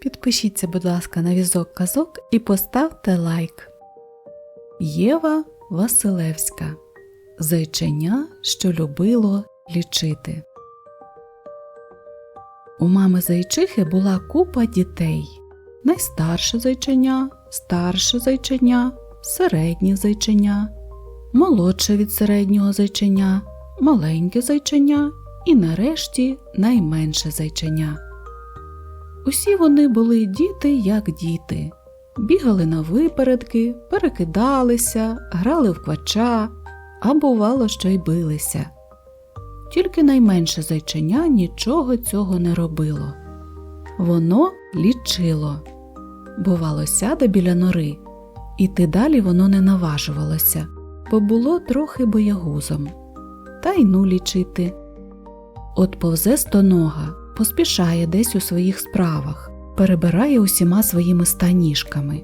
Підпишіться, будь ласка, на візок казок і поставте лайк. Єва Василевська Зайченя, що любило лічити. У мами зайчихи була купа дітей. Найстарше зайченя, старше зайченя, середнє зайченя, молодше від середнього зайченя, маленьке зайченя і нарешті найменше зайченя. Усі вони були діти як діти, бігали на випередки, перекидалися, грали в квача, а бувало, що й билися. Тільки найменше зайченя нічого цього не робило. Воно лічило. Бувало, сяде біля нори, іти далі воно не наважувалося, бо було трохи боягузом. Та й ну лічити. От повзе стонога, поспішає десь у своїх справах, перебирає усіма своїми станіжками,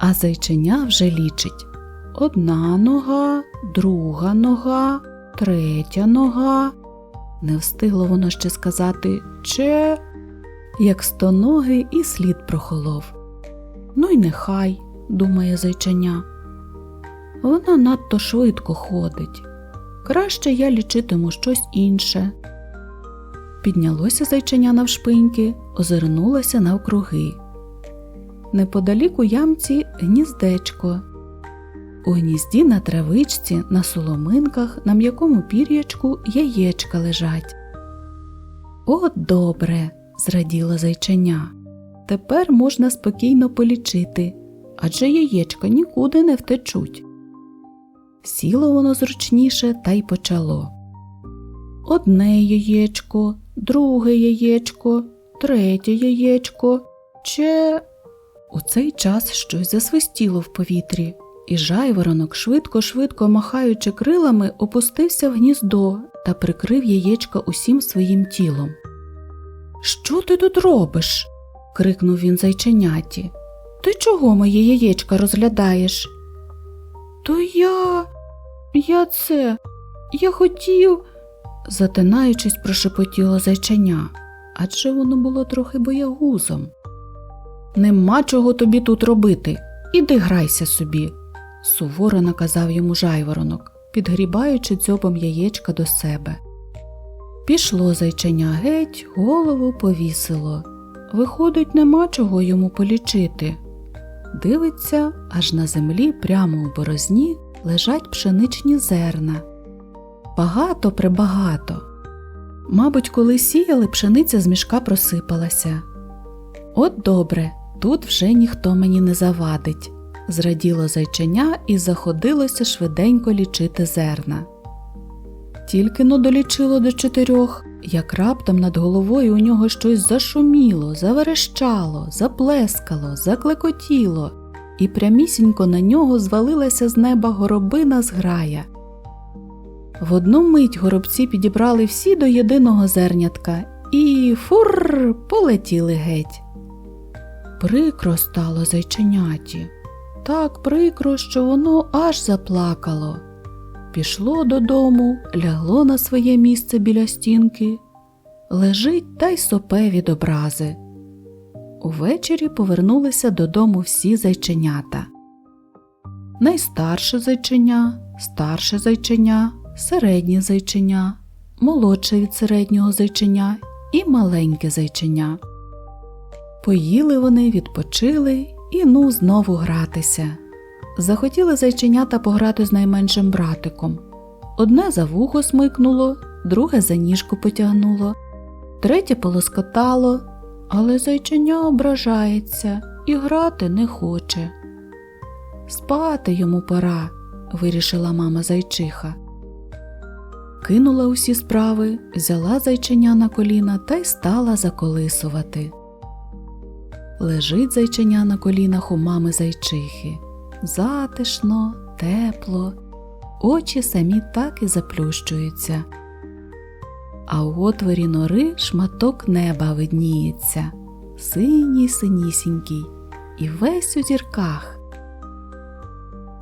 а зайченя вже лічить одна нога, друга нога, третя нога. Не встигло воно ще сказати че, як стоногий і слід прохолов. Ну й нехай, думає зайченя. Вона надто швидко ходить. Краще я лічитиму щось інше. Піднялося зайченя навшпиньки, озирнулося навкруги. Неподалік у ямці гніздечко. У гнізді на травичці, на соломинках, на м'якому пір'ячку яєчка лежать. От добре, зраділо зайченя. Тепер можна спокійно полічити, адже яєчка нікуди не втечуть. Сіло воно зручніше та й почало. Одне яєчко, друге яєчко, третє яєчко, че. У цей час щось засвистіло в повітрі, і жайворонок, швидко-швидко махаючи крилами, опустився в гніздо та прикрив яєчка усім своїм тілом. Що ти тут робиш? крикнув він зайченяті. Ти чого моє яєчка розглядаєш? То я. я це. Я хотів, затинаючись, прошепотіло зайченя, адже воно було трохи боягузом. Нема чого тобі тут робити. Іди грайся собі, суворо наказав йому жайворонок, підгрібаючи дзьобом яєчка до себе. Пішло зайченя геть, голову повісило. Виходить, нема чого йому полічити. Дивиться, аж на землі, прямо у борозні, лежать пшеничні зерна. Багато прибагато. Мабуть, коли сіяли, пшениця з мішка просипалася. От добре, тут вже ніхто мені не завадить, зраділо зайченя і заходилося швиденько лічити зерна. Тільки но долічило до чотирьох, як раптом над головою у нього щось зашуміло, заверещало, заплескало, заклекотіло, і прямісінько на нього звалилася з неба горобина зграя. В одну мить горобці підібрали всі до єдиного зернятка і фур полетіли геть. Прикро стало зайченяті, так прикро, що воно аж заплакало. Пішло додому, лягло на своє місце біля стінки, лежить та й сопе від образи. Увечері повернулися додому всі зайченята. Найстарше зайченя, старше зайченя, середнє зайченя, молодше від середнього зайченя і маленьке зайченя. Поїли вони, відпочили і ну знову гратися. Захотіли зайченята пограти з найменшим братиком. Одне за вухо смикнуло, друге за ніжку потягнуло, третє полоскотало, але зайченя ображається і грати не хоче. Спати йому пора, вирішила мама зайчиха. Кинула усі справи, взяла зайченя на коліна та й стала заколисувати. Лежить зайченя на колінах у мами зайчихи. Затишно, тепло, очі самі так і заплющуються. А у отворі нори шматок неба видніється, синій синісінький, і весь у зірках.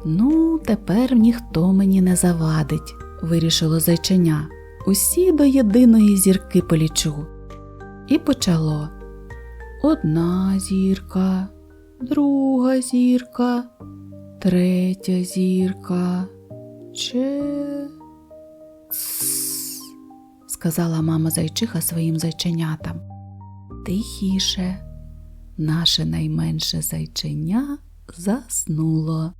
Ну, тепер ніхто мені не завадить, вирішило зайченя. Усі до єдиної зірки полічу. І почало. Одна зірка, друга зірка, третя зірка. Че. Цс, сказала мама зайчиха своїм зайченятам. Тихіше, наше найменше зайченя заснуло.